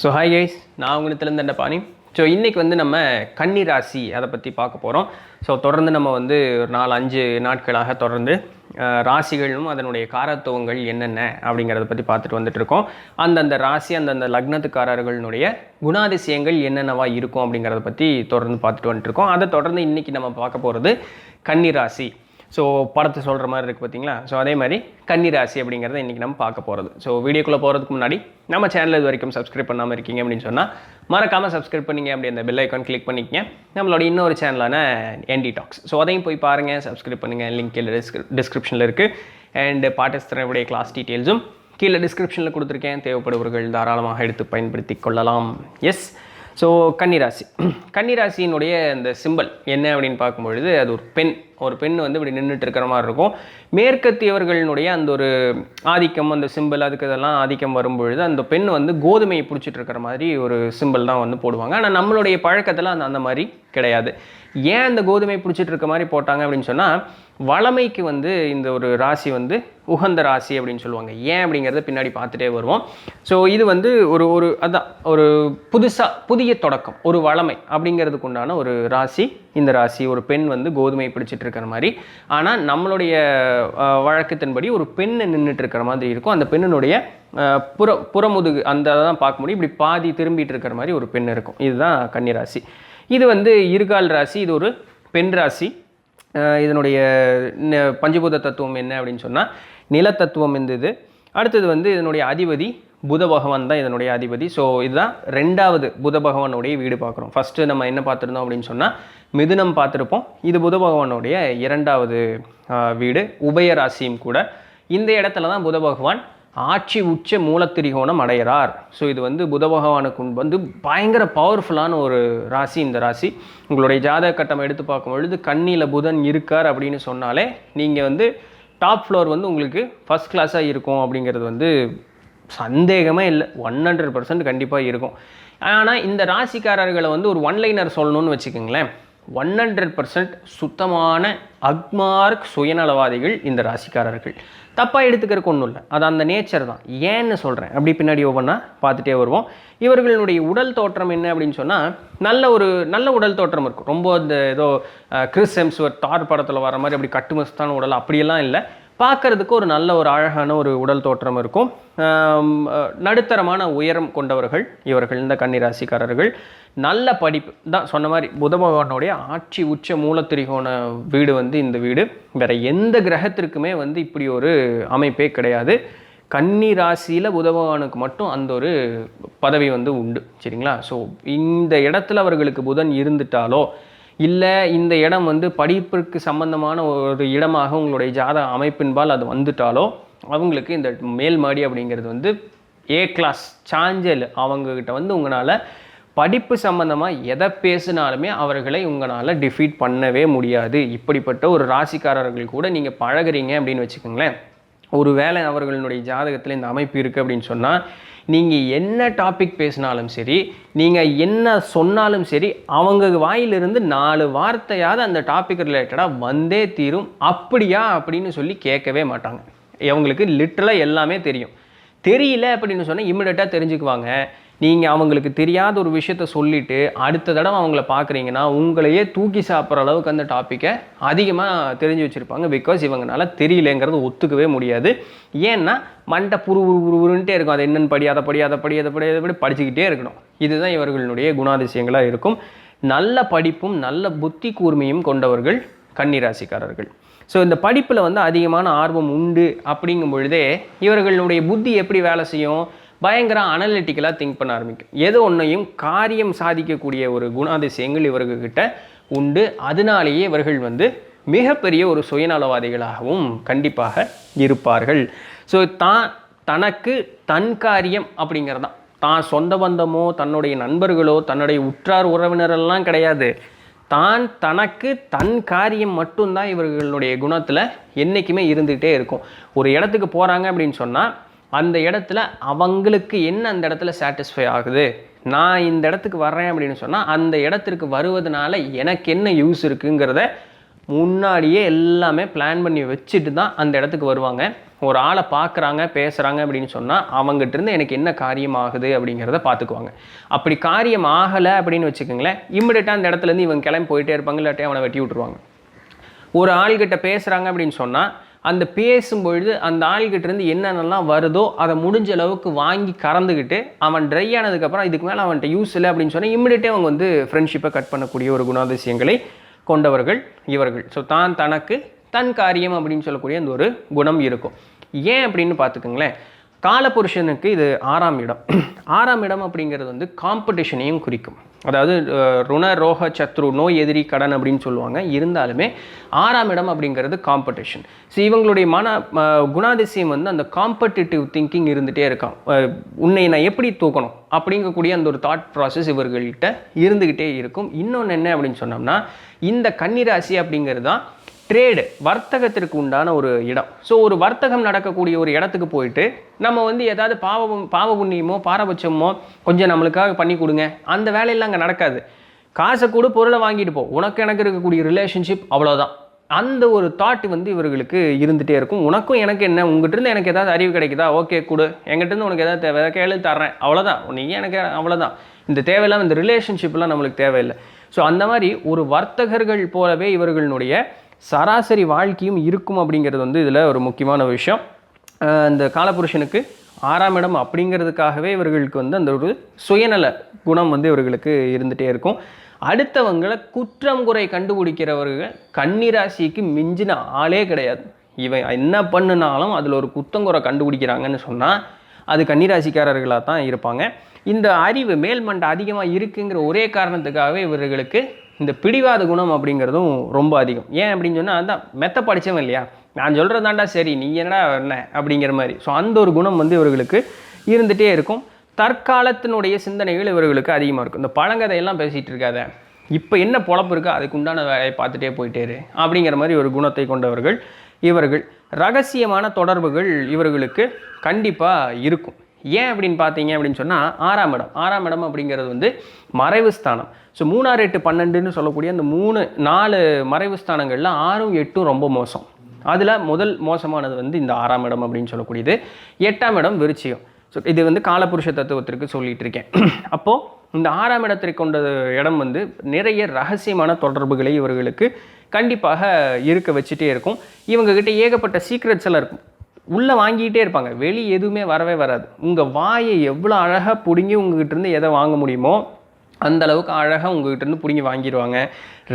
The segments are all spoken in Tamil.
ஸோ ஹாய் கைஸ் நான் உங்களுக்கு என்ன பாணி. ஸோ இன்றைக்கி வந்து நம்ம கன்னி ராசி அதை பற்றி பார்க்க போகிறோம் ஸோ தொடர்ந்து நம்ம வந்து ஒரு நாலு அஞ்சு நாட்களாக தொடர்ந்து ராசிகளும் அதனுடைய காரத்துவங்கள் என்னென்ன அப்படிங்கிறத பற்றி பார்த்துட்டு வந்துட்டு இருக்கோம். அந்தந்த ராசி அந்தந்த லக்னத்துக்காரர்களுடைய குணாதிசயங்கள் என்னென்னவா இருக்கும் அப்படிங்கிறத பற்றி தொடர்ந்து பார்த்துட்டு வந்துட்டு இருக்கோம். அதை தொடர்ந்து இன்றைக்கி நம்ம பார்க்க போகிறது கன்னி ராசி. ஸோ படத்தை சொல்கிற மாதிரி இருக்குது பார்த்தீங்களா ஸோ அதே மாதிரி கன்னிராசி அப்படிங்கிறத இன்றைக்கி நம்ம பார்க்க போகிறது ஸோ வீடியோக்குள்ளே போகிறதுக்கு முன்னாடி நம்ம சேனல் இது வரைக்கும் சப்ஸ்கிரைப் பண்ணாமல் இருக்கீங்க அப்படின்னு சொன்னால் மறக்காமல் சப்ஸ்கிரைப் பண்ணிங்க அப்படி அந்த பெல் ஐக்கான் கிளிக் பண்ணிக்கங்க. நம்மளோட இன்னொரு சேனலான என்டி டாக்ஸ் ஸோ அதையும் போய் பாருங்கள் சப்ஸ்கிரைப் பண்ணுங்கள் லிங்க் கீழே டிஸ்கிரி டிஸ்கிரிப்ஷனில் இருக்குது அண்ட் பாட்டிஸ்தரனுடைய கிளாஸ் டீட்டெயில்ஸும் கீழே டிஸ்கிரிப்ஷனில் கொடுத்துருக்கேன். தேவைப்படுபவர்கள் தாராளமாக எடுத்து பயன்படுத்தி கொள்ளலாம். எஸ் ஸோ கன்னிராசி. கன்னிராசியினுடைய இந்த சிம்பல் என்ன அப்படின்னு பார்க்கும்பொழுது அது ஒரு பெண். ஒரு பெண் வந்து இப்படி நின்றுட்டு இருக்கிற மாதிரி இருக்கும். மேற்கத்தியவர்களினுடைய அந்த ஒரு ஆதிக்கம் அந்த சிம்பல் அதுக்கு இதெல்லாம் ஆதிக்கம் வரும்பொழுது அந்த பெண் வந்து கோதுமையை பிடிச்சிட்டு இருக்கிற மாதிரி ஒரு சிம்பல் தான் வந்து போடுவாங்க. ஆனால் நம்மளுடைய பழக்கத்தில் அந்த அந்த மாதிரி கிடையாது. ஏன் அந்த கோதுமை பிடிச்சிட்டு இருக்க மாதிரி போட்டாங்க அப்படின்னு சொன்னால் வளமைக்கு வந்து இந்த ஒரு ராசி வந்து உகந்த ராசி அப்படின்னு சொல்லுவாங்க. ஏன் அப்படிங்கிறத பின்னாடி பார்த்துட்டே வருவோம். ஸோ இது வந்து ஒரு ஒரு அதான் ஒரு புதுசாக புதிய தொடக்கம் ஒரு வளமை அப்படிங்கிறதுக்கு உண்டான ஒரு ராசி. இந்த ராசி ஒரு பெண் வந்து கோதுமை பிடிச்சிட்டு இருக்கிற மாதிரி. ஆனால் நம்மளுடைய வழக்கத்தின்படி ஒரு பெண் நின்றுட்டு இருக்கிற மாதிரி இருக்கும். அந்த பெண்ணினுடைய புற புறமுதுகு அந்த தான் பார்க்க முடியும். இப்படி பாதி திரும்பிட்டு இருக்கிற மாதிரி ஒரு பெண் இருக்கும். இதுதான் கன்னிராசி. இது வந்து இருகால் ராசி இது ஒரு பெண் ராசி. இதனுடைய பஞ்சபூத தத்துவம் என்ன அப்படின்னு சொன்னால் நிலத்தத்துவம் இந்த இது அடுத்தது வந்து இதனுடைய அதிபதி புத பகவான் தான் இதனுடைய அதிபதி. ஸோ இதுதான் ரெண்டாவது புத பகவானுடைய வீடு பார்க்குறோம். ஃபஸ்ட்டு நம்ம என்ன பார்த்துருந்தோம் அப்படின்னு சொன்னால் மிதுனம் பார்த்துருப்போம். இது புத பகவானுடைய இரண்டாவது வீடு. உபய ராசியும் கூட. இந்த இடத்துல தான் புத பகவான் ஆட்சி உச்ச மூலத்திரிகோணம் அடைகிறார். ஸோ இது வந்து புத பகவானுக்கு வந்து பயங்கர பவர்ஃபுல்லான ஒரு ராசி இந்த ராசி. உங்களுடைய ஜாதக கட்டம் எடுத்து பார்க்கும் பொழுது கண்ணியில் புதன் இருக்கார் அப்படின்னு சொன்னாலே நீங்கள் வந்து டாப் ஃப்ளோர் வந்து உங்களுக்கு ஃபஸ்ட் கிளாஸாக இருக்கும் அப்படிங்கிறது வந்து சந்தேகமே இல்லை. ஒன் ஹண்ட்ரட் பர்சன்ட் கண்டிப்பாக இருக்கும். ஆனால் இந்த ராசிக்காரர்களை வந்து ஒரு ஒன்லைனர் சொல்லணும்னு வச்சுக்கோங்களேன். ஒன் ஹண்ட்ரட் பர்சன்ட் சுத்தமான அக்மார்க் சுயநலவாதிகள் இந்த ராசிக்காரர்கள். தப்பாக எடுத்துக்கிறதுக்கு ஒன்றும் இல்லை. அது அந்த நேச்சர் தான். ஏன்னு சொல்கிறேன் அப்படி பின்னாடி ஒவ்வொன்றா பார்த்துட்டே வருவோம். இவர்களுடைய உடல் தோற்றம் என்ன அப்படின்னு சொன்னால் நல்ல ஒரு நல்ல உடல் தோற்றம் இருக்கும். ரொம்ப இந்த ஏதோ கிறிஸ் எம்ஸ்வர் தார் படத்தில் வர மாதிரி அப்படி கட்டுமஸ்தான உடல் அப்படியெல்லாம் இல்லை. பார்க்கறதுக்கு ஒரு நல்ல ஒரு அழகான ஒரு உடல் தோற்றம் இருக்கும். நடுத்தரமான உயரம் கொண்டவர்கள் இவர்கள் இந்த கன்னிராசிக்காரர்கள். நல்ல படிப்பு. தான் சொன்ன மாதிரி புத பகவானுடைய ஆட்சி உச்ச மூலத்திரிகோண வீடு வந்து இந்த வீடு. வேறு எந்த கிரகத்திற்குமே வந்து இப்படி ஒரு அமைப்பே கிடையாது. கன்னி ராசியில் புத பகவானுக்கு மட்டும் அந்த ஒரு பதவி வந்து உண்டு. சரிங்களா? ஸோ இந்த இடத்துல அவர்களுக்கு புதன் இருந்துட்டாலோ இல்லை இந்த இடம் வந்து படிப்பிற்கு சம்பந்தமான ஒரு இடமாக உங்களுடைய ஜாத அமைப்பின்பால் அது வந்துட்டாலோ அவங்களுக்கு இந்த மேல் மாடி அப்படிங்கிறது வந்து ஏ கிளாஸ் சாஞ்சல் அவங்கக்கிட்ட வந்து உங்களால் படிப்பு சம்பந்தமாக எதை பேசினாலுமே அவர்களை உங்களால் டிஃபீட் பண்ணவே முடியாது. இப்படிப்பட்ட ஒரு ராசிக்காரர்கள் கூட நீங்கள் பழகுறீங்க அப்படின்னு வச்சுக்கோங்களேன். ஒரு வேளை அவர்களுடைய ஜாதகத்தில் இந்த அமைப்பு இருக்குது அப்படின்னு சொன்னால் நீங்கள் என்ன டாபிக் பேசினாலும் சரி நீங்கள் என்ன சொன்னாலும் சரி அவங்க வாயிலிருந்து நாலு வார்த்தையாவது அந்த டாபிக் ரிலேட்டடாக வந்தே தீரும். அப்படியா அப்படின்னு சொல்லி கேட்கவே மாட்டாங்க. இவங்களுக்கு லிட்ரலாக எல்லாமே தெரியும். தெரியல அப்படின்னு சொன்னால் இம்மிடியட்டாக தெரிஞ்சுக்குவாங்க. நீங்கள் அவங்களுக்கு தெரியாத ஒரு விஷயத்த சொல்லிவிட்டு அடுத்த தடவை அவங்கள பார்க்குறீங்கன்னா உங்களையே தூக்கி சாப்பிட்ற அளவுக்கு அந்த டாப்பிக்கை அதிகமாக தெரிஞ்சு வச்சுருப்பாங்க. பிகாஸ் இவங்கனால தெரியலங்கிறது ஒத்துக்கவே முடியாது. ஏன்னா மண்டை புரு உரு உருன்ட்டே இருக்கும். அது என்னென்னு படி அதை படி அதை படி அதை படி அதை படி படிச்சுக்கிட்டே இருக்கணும். இதுதான் இவர்களுடைய குணாதிசயங்களாக இருக்கும். நல்ல படிப்பும் நல்ல புத்தி கூர்மையும் கொண்டவர்கள் கன்னிராசிக்காரர்கள். ஸோ இந்த படிப்பில் வந்து அதிகமான ஆர்வம் உண்டு அப்படிங்கும் பொழுதே இவர்களுடைய புத்தி எப்படி வேலை செய்யும்? பயங்கர அனலிட்டிக்கலாக திங்க் பண்ண ஆரம்பிக்கும். எது ஒன்றையும் காரியம் சாதிக்கக்கூடிய ஒரு குணாதிசயங்கள் இவர்கிட்ட உண்டு. அதனாலேயே இவர்கள் வந்து மிகப்பெரிய ஒரு சுயநலவாதிகளாகவும் கண்டிப்பாக இருப்பார்கள். ஸோ தான் தனக்கு தன் காரியம் அப்படிங்கிறதான். தான் சொந்த பந்தமோ தன்னுடைய நண்பர்களோ தன்னுடைய உற்றார் உறவினரெல்லாம் கிடையாது. தான் தனக்கு தன் காரியம் மட்டும்தான் இவர்களுடைய குணத்தில் என்றைக்குமே இருந்துகிட்டே இருக்கும். ஒரு இடத்துக்கு போகிறாங்க அப்படின்னு சொன்னால் அந்த இடத்துல அவங்களுக்கு என்ன அந்த இடத்துல சாட்டிஸ்ஃபை ஆகுது? நான் இந்த இடத்துக்கு வர்றேன் அப்படின்னு சொன்னால் அந்த இடத்திற்கு வருவதனால எனக்கு என்ன யூஸ் இருக்குங்கிறத முன்னாடியே எல்லாமே பிளான் பண்ணி வச்சுட்டு தான் அந்த இடத்துக்கு வருவாங்க. ஒரு ஆளை பார்க்குறாங்க பேசுகிறாங்க அப்படின்னு சொன்னால் அவங்ககிட்டருந்து எனக்கு என்ன காரியம் ஆகுது அப்படிங்கிறத பார்த்துக்குவாங்க. அப்படி காரியம் ஆகலை அப்படின்னு வச்சுக்கோங்களேன் இம்மிடியட்டாக அந்த இடத்துல இருந்து இவங்க கிளம்பி போயிட்டே இருப்பாங்க இல்லாட்டி அவனை வெட்டி விட்டுருவாங்க. ஒரு ஆள்கிட்ட பேசுகிறாங்க அப்படின்னு சொன்னால் அந்த பேசும்பொழுது அந்த ஆள்கிட்ட இருந்து என்னென்னலாம் வருதோ அதை முடிஞ்ச அளவுக்கு வாங்கி கறந்துக்கிட்டு அவன் ட்ரை ஆனதுக்கப்புறம் இதுக்கு மேலே அவன்கிட்ட யூஸ் இல்லை அப்படின்னு சொன்னால் இம்மிடியட்டே அவங்க வந்து ஃப்ரெண்ட்ஷிப்பை கட் பண்ணக்கூடிய ஒரு குணாதிசயங்களை கொண்டவர்கள் இவர்கள். ஸோ தான் தனக்கு தன் காரியம் அப்படின்னு சொல்லக்கூடிய அந்த ஒரு குணம் இருக்கும். ஏன் அப்படின்னு பார்த்துக்கோங்களேன். காலபுருஷனுக்கு இது ஆறாம் இடம். ஆறாம் இடம் அப்படிங்கிறது வந்து காம்படிஷனையும் குறிக்கும். அதாவது ருண ரோக சத்ரு நோய் எதிரி கடன் அப்படின்னு சொல்லுவாங்க. இருந்தாலுமே ஆறாம் இடம் அப்படிங்கிறது காம்படிஷன் ஸோ இவங்களுடைய மன குணாதிசயம் வந்து அந்த காம்படிட்டிவ் திங்கிங் இருந்துகிட்டே இருக்கான் உன்னை நான் எப்படி தூக்கணும்? அப்படிங்கக்கூடிய அந்த ஒரு தாட் ப்ராசஸ் இவர்கள்கிட்ட இருந்துக்கிட்டே இருக்கும். இன்னொன்று என்ன அப்படின்னு சொன்னோம்னா இந்த கன்னிராசி அப்படிங்கிறது தான் ட்ரேடு வர்த்தகத்திற்கு உண்டான ஒரு இடம். ஸோ ஒரு வர்த்தகம் நடக்கக்கூடிய ஒரு இடத்துக்கு போயிட்டு நம்ம வந்து ஏதாவது பாவ பாவ புண்ணியமோ பாரபட்சமோ கொஞ்சம் நம்மளுக்காக பண்ணி கொடுங்க. அந்த வேலையெல்லாம் அங்கே நடக்காது. காசை கூட பொருளை வாங்கிட்டு போ. உனக்கு எனக்கு இருக்கக்கூடிய ரிலேஷன்ஷிப் அவ்வளோதான் அந்த ஒரு தாட் வந்து இவர்களுக்கு இருந்துகிட்டே இருக்கும். உனக்கும் எனக்கு என்ன? உங்ககிட்டருந்து எனக்கு ஏதாவது அறிவு கிடைக்குதா? ஓகே கொடு. எங்கிட்டருந்து உனக்கு ஏதாவது தேவை கேளு தர்றேன். அவ்வளோதான் நீ எனக்கு அவ்வளோதான் இந்த தேவையெல்லாம் இந்த ரிலேஷன்ஷிப்லாம் நம்மளுக்கு தேவையில்லை. ஸோ அந்த மாதிரி ஒரு வர்த்தகர்கள் போலவே இவர்களுடைய சராசரி வாழ்க்கையும் இருக்கும் அப்படிங்கிறது வந்து இதில் ஒரு முக்கியமான விஷயம். இந்த காலபுருஷனுக்கு ஆறாம் இடம் அப்படிங்கிறதுக்காகவே இவர்களுக்கு வந்து அந்த ஒரு சுயநல குணம் வந்து இவர்களுக்கு இருந்துகிட்டே இருக்கும். அடுத்தவங்களை குற்றம் குறை கண்டுபிடிக்கிறவர்கள் கன்னிராசிக்கு மிஞ்சின ஆளே கிடையாது. இவன் என்ன பண்ணுனாலும் அதில் ஒரு குத்தங்குறை கண்டுபிடிக்கிறாங்கன்னு சொன்னால் அது கன்னிராசிக்காரர்களாக தான் இருப்பாங்க. இந்த அறிவு மேல்மண்ட அதிகமாக இருக்குங்கிற ஒரே காரணத்துக்காகவே இவர்களுக்கு இந்த பிடிவாத குணம் அப்படிங்கிறதும் ரொம்ப அதிகம். ஏன் அப்படின்னு சொன்னால் அதான் மெத்த படித்தவன் இல்லையா? நான் சொல்கிறதாண்டா சரி நீ என்னடா என்ன அப்படிங்கிற மாதிரி. ஸோ அந்த ஒரு குணம் வந்து இவர்களுக்கு இருந்துகிட்டே இருக்கும். தற்காலத்தினுடைய சிந்தனைகள் இவர்களுக்கு அதிகமாக இருக்கும். இந்த பழங்கதையெல்லாம் பேசிகிட்டு இருக்காத. இப்போ என்ன பொழப்பு இருக்கோ அதுக்கு உண்டான வேலையை பார்த்துட்டே போயிட்டேரு. அப்படிங்கிற மாதிரி ஒரு குணத்தை கொண்டவர்கள் இவர்கள். ரகசியமான தொடர்புகள் இவர்களுக்கு கண்டிப்பாக இருக்கும். ஏன் அப்படின்னு பார்த்தீங்க அப்படின்னு சொன்னால் ஆறாம் இடம். ஆறாம் இடம் அப்படிங்கிறது வந்து மறைவு ஸ்தானம். ஸோ மூணாறு எட்டு பன்னெண்டுன்னு சொல்லக்கூடிய அந்த மூணு நாலு மறைவு ஸ்தானங்களில் ஆறும் எட்டும் ரொம்ப மோசம். அதில் முதல் மோசமானது வந்து இந்த ஆறாம் இடம் அப்படின்னு சொல்லக்கூடியது. எட்டாம் இடம் விருச்சியம் ஸோ இது வந்து காலபுருஷ தத்துவத்திற்கு சொல்லிகிட்டு இருக்கேன். அப்போது இந்த ஆறாம் இடத்தை கொண்ட இடம் வந்து நிறைய ரகசியமான தொடர்புகளை இவர்களுக்கு கண்டிப்பாக இருக்க வச்சுட்டே இருக்கும். இவங்ககிட்ட ஏகப்பட்ட சீக்ரெட்ஸ் எல்லாம் இருக்கும். உள்ளே வாங்கிக்கிட்டே இருப்பாங்க. வெளி எதுவுமே வரவே வராது. உங்கள் வாயை எவ்வளோ அழகாக பிடுங்கி உங்ககிட்டருந்து எதை வாங்க முடியுமோ அந்த அளவுக்கு அழகாக உங்ககிட்ட இருந்து பிடுங்கி வாங்கிடுவாங்க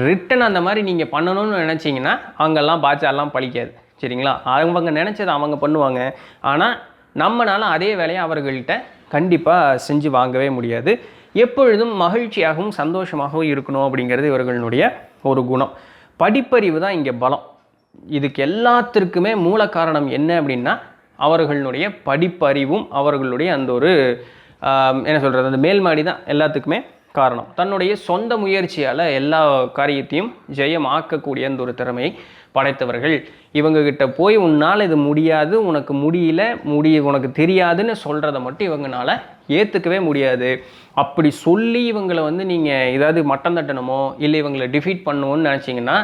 ரிட்டன் அந்த மாதிரி நீங்கள் பண்ணணும்னு நினச்சிங்கன்னா அங்கெல்லாம் பாய்ச்சாலாம் பழிக்காது. சரிங்களா? அவங்க நினச்சதை அவங்க பண்ணுவாங்க. ஆனால் நம்மளால் அதே வேலையை அவர்கள்ட்ட கண்டிப்பாக செஞ்சு வாங்கவே முடியாது. எப்பொழுதும் மகிழ்ச்சியாகவும் சந்தோஷமாகவும் இருக்கணும் அப்படிங்கிறது இவர்களுடைய ஒரு குணம். படிப்பறிவு தான் இங்கே பலம். இதுக்கு எல்லாத்திற்குமே மூல காரணம் என்ன அப்படின்னா அவர்களுடைய படிப்பறிவும் அவர்களுடைய அந்த ஒரு என்ன சொல்கிறது அந்த மேல்மாடி தான் எல்லாத்துக்குமே காரணம். தன்னுடைய சொந்த முயற்சியால் எல்லா காரியத்தையும் ஜெயம் ஆக்கக்கூடிய அந்த ஒரு திறமையை படைத்தவர்கள். இவங்கக்கிட்ட போய் உன்னால் இது முடியாது உனக்கு முடியல முடிய உனக்கு தெரியாதுன்னு சொல்கிறத மட்டும் இவங்கனால ஏற்றுக்கவே முடியாது. அப்படி சொல்லி இவங்களை வந்து நீங்கள் ஏதாவது மட்டம் தட்டணுமோ இல்லை இவங்களை டிஃபீட் பண்ணுவோன்னு நினச்சிங்கன்னா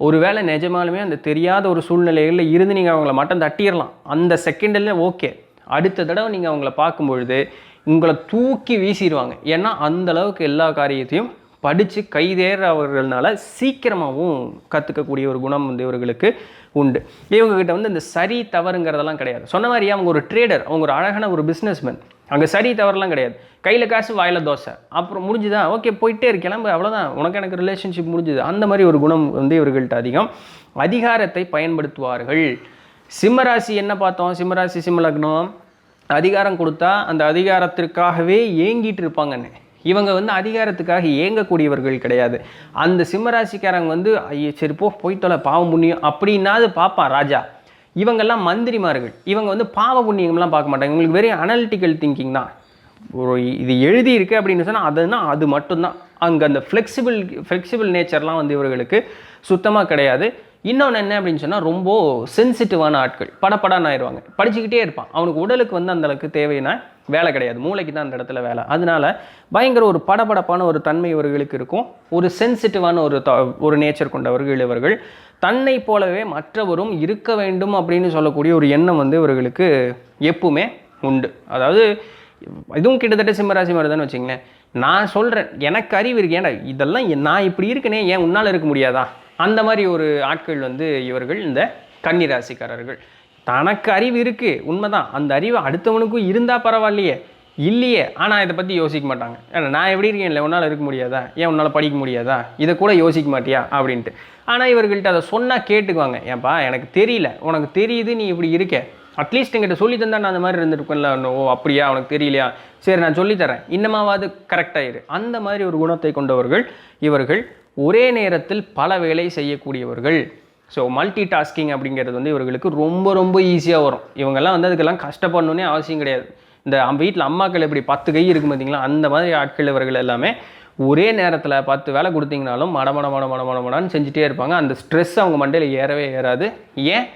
ஒருவேளை நிஜமாலுமே அந்த தெரியாத ஒரு சூழ்நிலைகளில் இருந்து நீங்கள் அவங்கள மட்டும் தட்டிடலாம் அந்த செகண்டில் ஓகே. அடுத்த தடவை நீங்கள் அவங்கள பார்க்கும் பொழுது உங்களை தூக்கி வீசிடுவாங்க ஏன்னா அந்த அளவுக்கு எல்லா காரியத்தையும் படித்து கைதேறவர்கள்னால சீக்கிரமாகவும் கற்றுக்கக்கூடிய ஒரு குணம் வந்து இவர்களுக்கு உண்டு. இவங்ககிட்ட வந்து இந்த சரி தவறுங்கிறதெல்லாம் கிடையாது. சொன்ன மாதிரி அவங்க ஒரு ட்ரேடர் அவங்க ஒரு அழகான ஒரு பிஸ்னஸ்மேன் அங்கே சரி தவறுலாம் கிடையாது. கையில் காசு வாயில தோசை. அப்புறம் முடிஞ்சுதான் ஓகே போயிட்டே இரு கிளம்பு அவ்வளோதான் உனக்கு எனக்கு ரிலேஷன்ஷிப் முடிஞ்சுது. அந்த மாதிரி ஒரு குணம் வந்து இவர்கள்ட்ட அதிகம். அதிகாரத்தை பயன்படுத்துவார்கள். சிம்மராசி என்ன பார்த்தோம்? சிம்மராசி சிம்மலக்னம் அதிகாரம் கொடுத்தா அந்த அதிகாரத்திற்காகவே ஏங்கிட்டு இருப்பாங்கன்னு. இவங்க வந்து அதிகாரத்துக்காக ஏங்கக்கூடியவர்கள் கிடையாது. அந்த சிம்மராசிக்காரங்க வந்து ஐயோ சரி போ போய் தொலை பாவம் புண்ணியம் அப்படின்னாது பார்ப்பான் ராஜா. இவங்கெல்லாம் மந்திரிமார்கள். இவங்க வந்து பாவ புண்ணியம்லாம் பார்க்க மாட்டாங்க. இவங்களுக்கு வெறும் அனலிட்டிக்கல் திங்கிங் தான். ஒரு இது எழுதியிருக்கு அப்படின்னு சொன்னால் அதுனா அது மட்டும்தான். அங்கே அந்த ஃப்ளெக்சிபிள் ஃப்ளெக்சிபிள் நேச்சர்லாம் வந்து இவர்களுக்கு சுத்தமாக கிடையாது. இன்னொன்று என்ன அப்படின்னு சொன்னால் ரொம்ப சென்சிட்டிவான ஆட்கள். படப்படான்னு ஆயிடுவாங்க படிச்சுக்கிட்டே இருப்பான். அவனுக்கு உடலுக்கு வந்து அந்தளவுக்கு தேவைன்னா வேலை கிடையாது. மூளைக்கு தான் அந்த இடத்துல வேலை. அதனால பயங்கர ஒரு படபடப்பான ஒரு தன்மை இவர்களுக்கு இருக்கும். ஒரு சென்சிட்டிவான ஒரு த- ஒரு நேச்சர் கொண்டவர்கள் இவர்கள் தன்னை போலவே மற்றவரும் இருக்க வேண்டும் அப்படின்னு சொல்லக்கூடிய ஒரு எண்ணம் வந்து இவர்களுக்கு எப்பவுமே உண்டு. அதாவது இதுவும் கிட்டத்தட்ட சிம்மராசி மாதிரி தான் வச்சிங்களேன். நான் சொல்கிறேன் எனக்கு அறிவு இருக்கு. ஏன்டா இதெல்லாம் நான் இப்படி இருக்கனே ஏன் உன்னால் இருக்க முடியாதா? அந்த மாதிரி ஒரு ஆட்கள் வந்து இவர்கள் இந்த கன்னிராசிக்காரர்கள். தனக்கு அறிவு இருக்குது உண்மைதான். அந்த அறிவு அடுத்தவனுக்கும் இருந்தால் பரவாயில்லையே. இல்லையே. ஆனால் இதை பற்றி யோசிக்க மாட்டாங்க. ஏன்னா நான் எப்படி இருக்கேன் இல்லை? உன்னால் இருக்க முடியாதா? ஏன் உன்னால் படிக்க முடியாதா? இதை கூட யோசிக்க மாட்டியா? அப்படின்ட்டு. ஆனால் இவர்கள்ட்ட அதை சொன்னால் கேட்டுக்குவாங்க. ஏன்பா எனக்கு தெரியல. உனக்கு தெரியுது நீ இப்படி இருக்க. அட்லீஸ்ட் எங்கிட்ட சொல்லி தந்தா நான் அந்த மாதிரி இருந்திருப்பேன்ல. ஓ அப்படியா? உனக்கு தெரியலையா? சரி நான் சொல்லித்தரேன் இன்னமாவது கரெக்டாயிரு அந்த மாதிரி ஒரு குணத்தை கொண்டவர்கள் இவர்கள் ஒரே நேரத்தில் பல வேலை செய்யக்கூடியவர்கள். ஸோ மல்டி டாஸ்கிங் அப்படிங்கிறது வந்து இவர்களுக்கு ரொம்ப ரொம்ப ஈஸியாக வரும். இவங்கெல்லாம் வந்து அதுக்கெல்லாம் கஷ்டப்படணுன்னே அவசியம் கிடையாது. இந்த வீட்டில் அம்மாக்கள் எப்படி பத்து கை இருக்கும் பார்த்தீங்களா? அந்த மாதிரி ஆட்கள் இவர்கள் எல்லாமே ஒரே நேரத்தில் பத்து வேலை கொடுத்தீங்கனாலும் மடமட மட மட மடமடான்னு செஞ்சுட்டே இருப்பாங்க. அந்த ஸ்ட்ரெஸ் அவங்க மண்டையில் ஏறவே ஏறாது. ஏன்?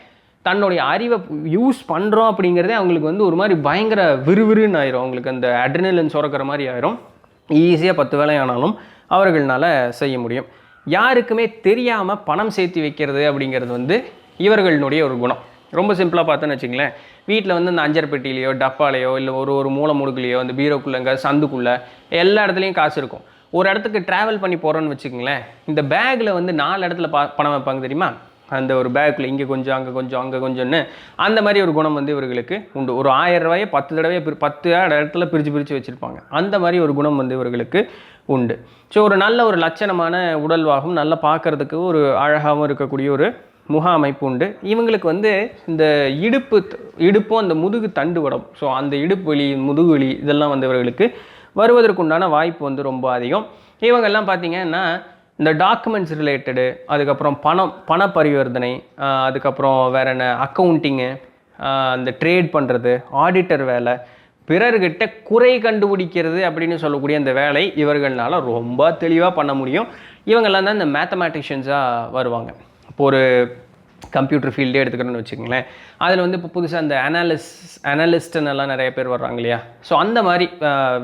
தன்னுடைய அறிவை யூஸ் பண்ணுறோம் அப்படிங்கிறதே அவங்களுக்கு வந்து ஒரு மாதிரி பயங்கர விறுவிறுன்னு ஆயிரும். அவங்களுக்கு அந்த அட்ரினலின் சுரக்கிற மாதிரி ஆயிரும். ஈஸியாக பத்து வேலையானாலும் அவர்களால் செய்ய முடியும். யாருக்குமே தெரியாமல் பணம் சேர்த்து வைக்கிறது அப்படிங்கிறது வந்து இவர்களுடைய ஒரு குணம். ரொம்ப சிம்பிளாக பார்த்தோன்னு வச்சுங்களேன் வீட்டில் வந்து அந்த அஞ்சர் பெட்டியிலையோ டப்பாலையோ இல்லை ஒரு ஒரு மூளை முடுக்குலையோ அந்த பீரோக்குள்ளங்க சந்துக்குள்ளே எல்லா இடத்துலையும் காசு இருக்கும். ஒரு இடத்துக்கு ட்ராவல் பண்ணி போகிறோன்னு வச்சுக்கோங்களேன் இந்த பேக்கில் வந்து நாலு இடத்துல பா பணம் வைப்பாங்க தெரியுமா? அந்த ஒரு பேக்கில் இங்கே கொஞ்சம் அங்கே கொஞ்சம் அங்கே கொஞ்சம்னு அந்த மாதிரி ஒரு குணம் வந்து இவர்களுக்கு உண்டு. ஒரு ஆயிரம் ரூபாயை பத்து தடவையை பத்து இடத்துல பிரித்து பிரித்து வச்சுருப்பாங்க. அந்த மாதிரி ஒரு குணம் வந்து இவர்களுக்கு உண்டு. ஸோ ஒரு நல்ல ஒரு லட்சணமான உடல்வாகும் நல்லா பார்க்கறதுக்கு ஒரு அழகாகவும் இருக்கக்கூடிய ஒரு முக அமைப்பு உண்டு. இவங்களுக்கு வந்து இந்த இடுப்பு இடுப்பும் அந்த முதுகு தண்டு வடம் ஸோ அந்த இடுப்பு வலி முதுகு வலி இதெல்லாம் வந்து இவர்களுக்கு வருவதற்குண்டான வாய்ப்பு வந்து ரொம்ப அதிகம். இவங்கெல்லாம் பார்த்திங்கன்னா இந்த டாக்குமெண்ட்ஸ் ரிலேட்டடு அதுக்கப்புறம் பணம் பண பரிவர்த்தனை அதுக்கப்புறம் வேற என்ன அக்கௌண்டிங்கு அந்த ட்ரேட் பண்ணுறது ஆடிட்டர் வேலை பிறர்கிட்ட குறை கண்டுபிடிக்கிறது அப்படின்னு சொல்லக்கூடிய அந்த வேலை இவர்களால் ரொம்ப தெளிவாக பண்ண முடியும். இவங்கெல்லாம் தான் இந்த மேத்தமேட்டிஷியன்ஸாக வருவாங்க. இப்போ ஒரு கம்ப்யூட்டர் ஃபீல்டே எடுத்துக்கிறோன்னு வச்சுக்கோங்களேன். அதில் வந்து இப்போ புதுசாக அந்த அனாலிஸ் அனலிஸ்ட்னு எல்லாம் நிறைய பேர் வர்றாங்க இல்லையா? ஸோ அந்த மாதிரி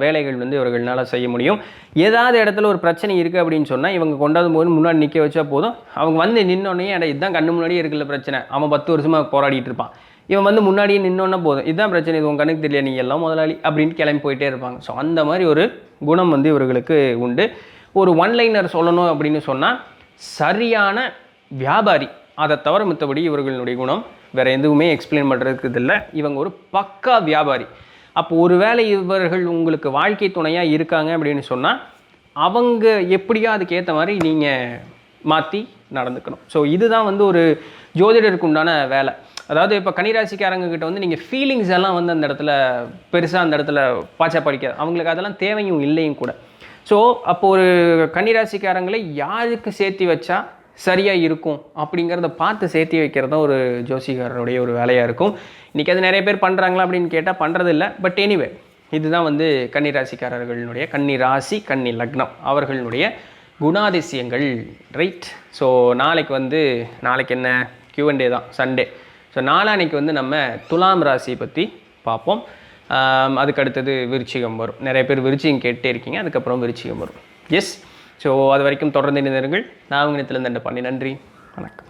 வேலைகள் வந்து இவர்களால் செய்ய முடியும். ஏதாவது இடத்துல ஒரு பிரச்சனை இருக்குது அப்படின்னு சொன்னால் இவங்க கொண்டாந்து போது முன்னாடி நிற்க வச்சா போதும். அவங்க வந்து நின்னோடனே இடம் இதுதான் கண்ணு முன்னாடியே இருக்குல்ல பிரச்சனை. அவன் பத்து வருஷமாக போராடிட்டு இருப்பான். இவன் வந்து முன்னாடியே நின்னோன்னா போதும். இதுதான் பிரச்சனை. இது உன் கணக்கு தெரியல நீங்கள் எல்லாம் முதலாளி அப்படின்னு கிளம்பி போயிட்டே இருப்பாங்க. ஸோ அந்த மாதிரி ஒரு குணம் வந்து இவர்களுக்கு உண்டு. ஒரு ஒன்லைனர் சொல்லணும் அப்படின்னு சொன்னால் சரியான வியாபாரி அதை தவிர மற்றபடி இவர்களுடைய குணம் வேற எதுவுமே எக்ஸ்பிளைன் பண்ணுறதுக்கு இல்லை. இவங்க ஒரு பக்கா வியாபாரி. அப்போ ஒருவேளை இவர்கள் உங்களுக்கு வாழ்க்கை துணையாக இருக்காங்க அப்படின்னு சொன்னால் அவங்க எப்படியோ அதுக்கேற்ற மாதிரி நீங்கள் மாற்றி நடந்துக்கணும். ஸோ இதுதான் வந்து ஒரு ஜோதிடருக்கு உண்டான வேலை. அதாவது இப்போ கனிராசிக்காரங்க கிட்ட வந்து நீங்கள் ஃபீலிங்ஸ் எல்லாம் வந்து அந்த இடத்துல பெருசாக அந்த இடத்துல பாச்சா படிக்காது. அவங்களுக்கு அதெல்லாம் தேவையும் இல்லையும் கூட. ஸோ அப்போ ஒரு கன்னிராசிக்காரங்களை யாருக்கு சேர்த்து வச்சா சரியாக இருக்கும் அப்படிங்கிறத பார்த்து சேர்த்து வைக்கிறது தான் ஒரு ஜோசிகாரருடைய ஒரு வேலையாக இருக்கும். இன்றைக்கி அது நிறைய பேர் பண்ணுறாங்களா அப்படின்னு கேட்டால் பண்ணுறதில்ல பட் எனிவே இதுதான் வந்து கன்னிராசிக்காரர்களுடைய கன்னி ராசி கன்னி லக்னம் அவர்களுடைய குணாதிசயங்கள். ரைட் ஸோ நாளைக்கு வந்து நாளைக்கு என்ன? கியூஎன்டே தான். சண்டே ஸோ நாளான்னைக்கு வந்து நம்ம துலாம் ராசியை பற்றி பார்ப்போம். அதுக்கு அடுத்தது விருச்சிகம் வரும். நிறைய பேர் விருச்சிகம் கேட்டே இருக்கீங்க அதுக்கப்புறம் விருச்சிகம் வரும். எஸ் ஸோ அது வரைக்கும் தொடர்ந்து இணைந்திருங்கள். நான் உங்கள் நிலத்தில் பண்ணி நன்றி. வணக்கம்.